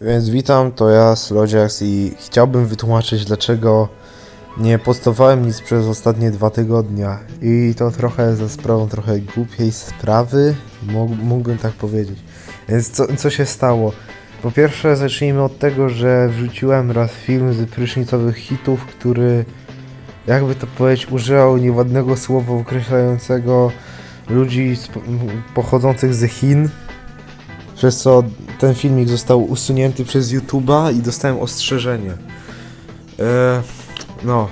Więc witam, to ja, Slodziax i chciałbym wytłumaczyć, dlaczego nie postowałem nic przez ostatnie dwa tygodnia. I to trochę za sprawą trochę głupiej sprawy, mógł- mógłbym tak powiedzieć. Więc co, co się stało? Po pierwsze zacznijmy od tego, że wrzuciłem raz film z prysznicowych hitów, który, jakby to powiedzieć, używał nieładnego słowa określającego ludzi pochodzących z Chin. Przez co ten filmik został usunięty przez YouTube'a i dostałem ostrzeżenie. E, no.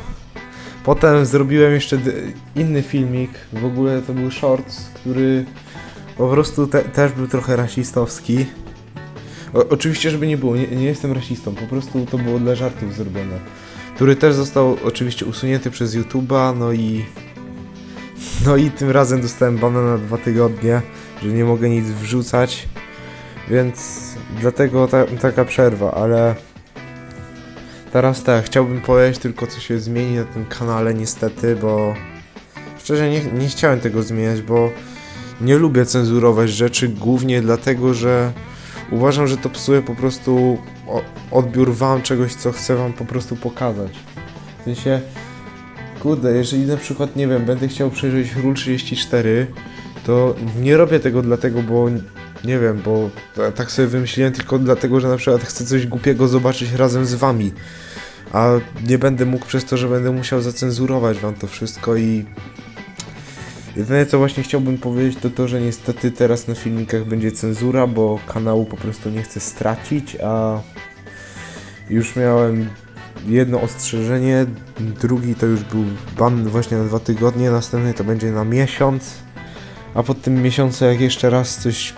Potem zrobiłem jeszcze inny filmik, w ogóle to był shorts, który po prostu te, też był trochę rasistowski. O, oczywiście, żeby nie było, nie, nie jestem rasistą, po prostu to było dla żartów zrobione. Który też został oczywiście usunięty przez YouTube'a, no i... No i tym razem dostałem bana na dwa tygodnie, że nie mogę nic wrzucać. Więc dlatego ta, taka przerwa, ale teraz tak, chciałbym powiedzieć tylko co się zmieni na tym kanale niestety, bo szczerze nie, nie chciałem tego zmieniać, bo nie lubię cenzurować rzeczy głównie dlatego, że uważam, że to psuje po prostu odbiór wam czegoś, co chcę wam po prostu pokazać. W sensie, kurde, jeżeli na przykład, nie wiem, będę chciał przejrzeć Rule 34, to nie robię tego dlatego, bo nie wiem, bo ta- tak sobie wymyśliłem tylko dlatego, że na przykład chcę coś głupiego zobaczyć razem z wami. A nie będę mógł przez to, że będę musiał zacenzurować wam to wszystko i... Jedyne co właśnie chciałbym powiedzieć to to, że niestety teraz na filmikach będzie cenzura, bo kanału po prostu nie chcę stracić, a już miałem jedno ostrzeżenie, drugi to już był ban właśnie na dwa tygodnie, następny to będzie na miesiąc, a po tym miesiącu jak jeszcze raz coś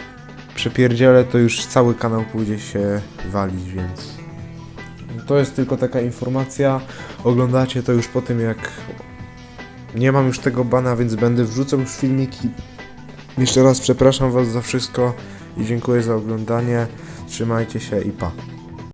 przepierdzielę, to już cały kanał pójdzie się walić, więc to jest tylko taka informacja. Oglądacie to już po tym, jak nie mam już tego bana, więc będę wrzucał już filmiki. Jeszcze raz przepraszam Was za wszystko i dziękuję za oglądanie. Trzymajcie się i pa.